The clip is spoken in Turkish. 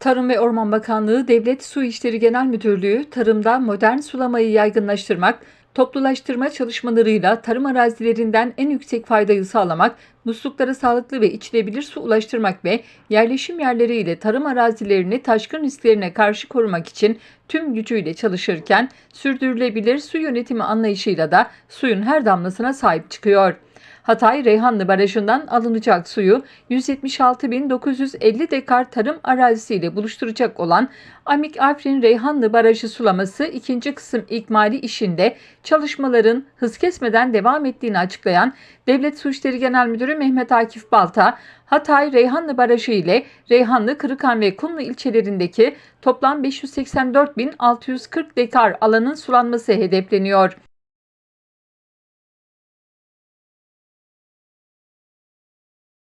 Tarım ve Orman Bakanlığı Devlet Su İşleri Genel Müdürlüğü tarımda modern sulamayı yaygınlaştırmak, toplulaştırma çalışmalarıyla tarım arazilerinden en yüksek faydayı sağlamak, musluklara sağlıklı ve içilebilir su ulaştırmak ve yerleşim yerleri ile tarım arazilerini taşkın risklerine karşı korumak için tüm gücüyle çalışırken sürdürülebilir su yönetimi anlayışıyla da suyun her damlasına sahip çıkıyor. Hatay Reyhanlı Barajı'ndan alınacak suyu 176.950 dekar tarım arazisiyle buluşturacak olan Amik Afrin Reyhanlı Barajı sulaması ikinci kısım ikmali işinde çalışmaların hız kesmeden devam ettiğini açıklayan Devlet Su İşleri Genel Müdürü Mehmet Akif Balta, Hatay Reyhanlı Barajı ile Reyhanlı, Kırıkan ve Kumlu ilçelerindeki toplam 584.640 dekar alanın sulanması hedefleniyor.